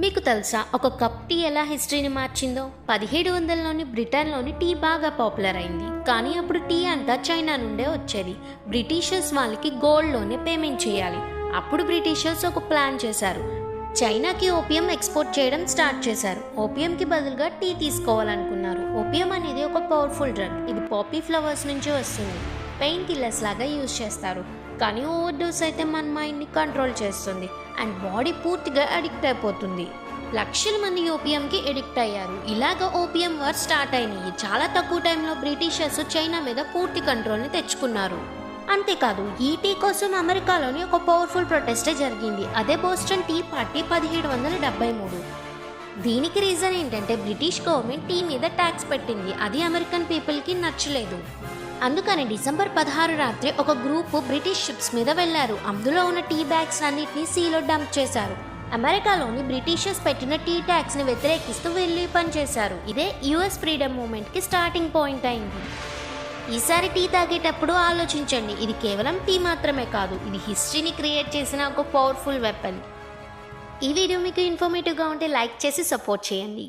మీకు తెలుసా ఒక కప్ టీ ఎలా హిస్టరీని మార్చిందో? పదిహేడు వందలలోని బ్రిటన్లోని టీ బాగా పాపులర్ అయింది. కానీ అప్పుడు టీ అంతా చైనా నుండే వచ్చేది. బ్రిటిషర్స్ వాళ్ళకి గోల్డ్లోనే పేమెంట్ చేయాలి. అప్పుడు బ్రిటిషర్స్ ఒక ప్లాన్ చేశారు. చైనాకి ఓపియం ఎక్స్పోర్ట్ చేయడం స్టార్ట్ చేశారు. ఓపియంకి బదులుగా టీ తీసుకోవాలనుకున్నారు. ఓపియం అనేది ఒక పవర్ఫుల్ డ్రగ్. ఇది పాపీ ఫ్లవర్స్ నుంచి వస్తుంది. పెయిన్ కిల్లర్స్ లాగా యూజ్ చేస్తారు. కానీ ఓవర్ డోస్ అయితే మన మైండ్ని కంట్రోల్ చేస్తుంది. అండ్ బాడీ పూర్తిగా అడిక్ట్ అయిపోతుంది. లక్షల మంది ఓపియంకి ఎడిక్ట్ అయ్యారు. ఇలాగ ఓపియం వార్ స్టార్ట్ అయినాయి. చాలా తక్కువ టైంలో బ్రిటిషర్స్ చైనా మీద పూర్తి కంట్రోల్ని తెచ్చుకున్నారు. అంతేకాదు ఈ టీ కోసం అమెరికాలోని ఒక పవర్ఫుల్ ప్రొటెస్టే జరిగింది. అదే బోస్టన్ టీ పార్టీ పదిహేడు వందల డెబ్బై మూడు. దీనికి రీజన్ ఏంటంటే బ్రిటిష్ గవర్నమెంట్ టీ మీద ట్యాక్స్ పెట్టింది. అది అమెరికన్ పీపుల్కి నచ్చలేదు. అందుకని డిసెంబర్ పదహారు రాత్రి ఒక గ్రూపు బ్రిటిష్ షిప్స్ మీద వెళ్ళారు అందులో ఉన్న టీ బ్యాగ్స్ అన్నిటిని సీలో డంప్ చేశారు. అమెరికాలోని బ్రిటిషర్స్ పెట్టిన టీ ట్యాక్స్ని వ్యతిరేకిస్తూ వెళ్ళి పనిచేశారు. ఇదే యుఎస్ ఫ్రీడమ్ మూమెంట్కి స్టార్టింగ్ పాయింట్ అయింది. ఈసారి టీ తాగేటప్పుడు ఆలోచించండి. ఇది కేవలం టీ మాత్రమే కాదు ఇది హిస్టరీని క్రియేట్ చేసిన ఒక పవర్ఫుల్ వెపన్ ఈ వీడియో మీకు ఇన్ఫర్మేటివ్గా ఉంటే లైక్ చేసి సపోర్ట్ చేయండి.